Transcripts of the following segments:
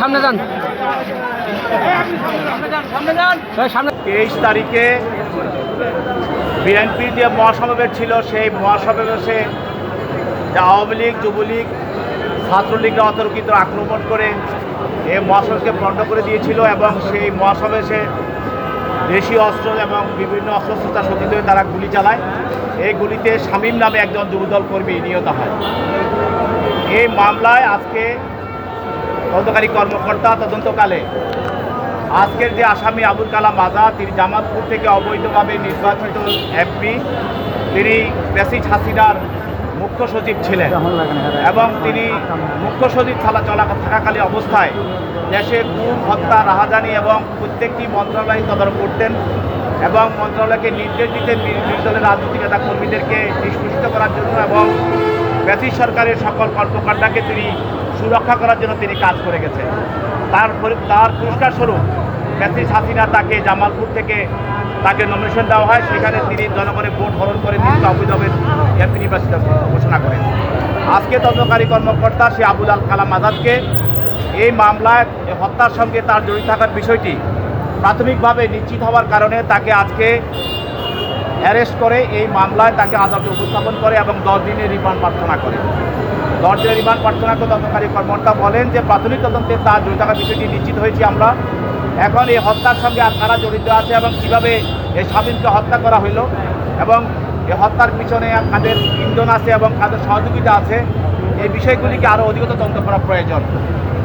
সামনে যান। তেইশ তারিখে বিএনপির যে মহাসমাবেশ ছিল, সেই মহাসমাবেশে আওয়ামী লীগ, যুবলীগ ছাত্রলীগরা অতর্কিত আক্রমণ করে এই মহাসমাবেশকে বন্ধ করে দিয়েছিল এবং সেই মহাসমাবেশে দেশীয় অস্ত্র এবং বিভিন্ন অস্ত্রশস্ত্র সজ্জিত হয়ে তারা গুলি চালায়। এই গুলিতে শামীম নামে একজন যুবদল কর্মী নিহত হয়। এই মামলায় আজকে তদন্তকারী কর্মকর্তা তদন্তকালে। আজকের যে আসামি আবুল কালাম আজাদ, তিনি জামালপুর থেকে অবৈধভাবে নির্বাচিত এমপি, তিনি প্যাসিজ হাসিনার মুখ্য সচিব ছিলেন এবং তিনি মুখ্য সচিব ছাড়া চলা থাকাকালীন অবস্থায় দেশে গুম হত্যা, রাহাজানি এবং প্রত্যেকটি মন্ত্রণালয় তদারক করতেন এবং মন্ত্রণালয়কে নির্দেশ দিতেন বিরোধী দলের রাজনৈতিক নেতা কর্মীদেরকে নিষ্পেষিত করার জন্য এবং ব্যাসি সরকারের সকল কর্মকর্তাকে তিনি সুরক্ষা করার জন্য তিনি কাজ করে গেছেন। তার তার পুরস্কার স্বরূপ ব্যাসি হাসিনা তাকে জামালপুর থেকে তাকে নমিনেশন দেওয়া হয়। সেখানে তিনি জনগণের ভোট হরণ করে তিনি অবৈধভাবে এমপি নির্বাচিত ঘোষণা করেন। আজকে তদন্তকারী কর্মকর্তা সে আবুল আল কালাম আজাদকে এই মামলায় হত্যার সঙ্গে তার জড়িত থাকার বিষয়টি প্রাথমিকভাবে নিশ্চিত হওয়ার কারণে তাকে আজকে অ্যারেস্ট করে এই মামলায় তাকে আদালতে উপস্থাপন করে এবং দশ দিনের রিমান্ড প্রার্থনা করে। দশ দিনের রিমান্ড প্রার্থনা করে তদন্তকারী কর্মকর্তা বলেন যে, প্রাথমিক তদন্তে তার জড়িত থাকার বিষয়টি নিশ্চিত হয়েছি আমরা। এখন এই হত্যার সঙ্গে আর কারা জড়িত আছে এবং কীভাবে এই স্বামীনকে হত্যা করা হইল এবং এই হত্যার পিছনে কাদের ইন্ধন আছে এবং কাদের সহযোগিতা আছে, এই বিষয়গুলিকে আরও অধিকতর তদন্ত করা প্রয়োজন।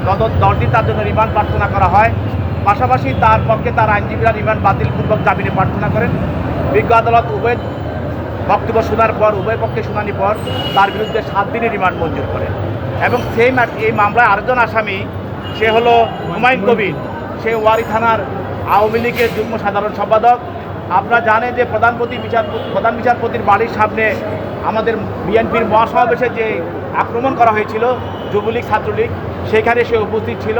তত দশ দিন তার জন্য রিমান্ড প্রার্থনা করা হয়। পাশাপাশি তার পক্ষে তার আইনজীবীরা রিমান্ড বাতিলপূর্বক জামিনে প্রার্থনা করেন। বিজ্ঞ আদালত উভয় বক্তব্য শোনার পর, উভয় পক্ষে শুনানি পর তার বিরুদ্ধে সাত দিনের রিমান্ড মঞ্জুর করে এবং সেই এই মামলায় আরেকজন আসামি, সে হলো হুমায়ুন কবির। সে ওয়ারি থানার আওয়ামী লীগের যুগ্ম সাধারণ সম্পাদক। আপনারা জানেন যে প্রধানপতি বিচারপতি প্রধান বিচারপতির বাড়ির সামনে আমাদের বিএনপির মহাসমাবেশে যে আক্রমণ করা হয়েছিল, যুবলীগ, ছাত্রলীগ, সেখানে সে উপস্থিত ছিল।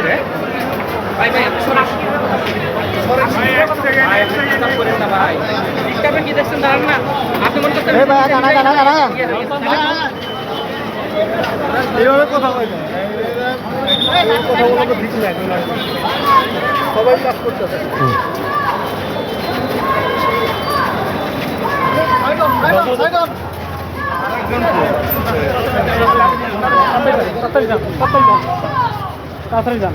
রে? ভাই ভাই সরেন। না, কি দেখছেন? দাঁড়ান না। আপনি মনে করছেন- এইভাবে কথা না। কথা বলা তো ঠিক নাই সবাই কাজ করতেছে যান তাড়াতাড়ি যান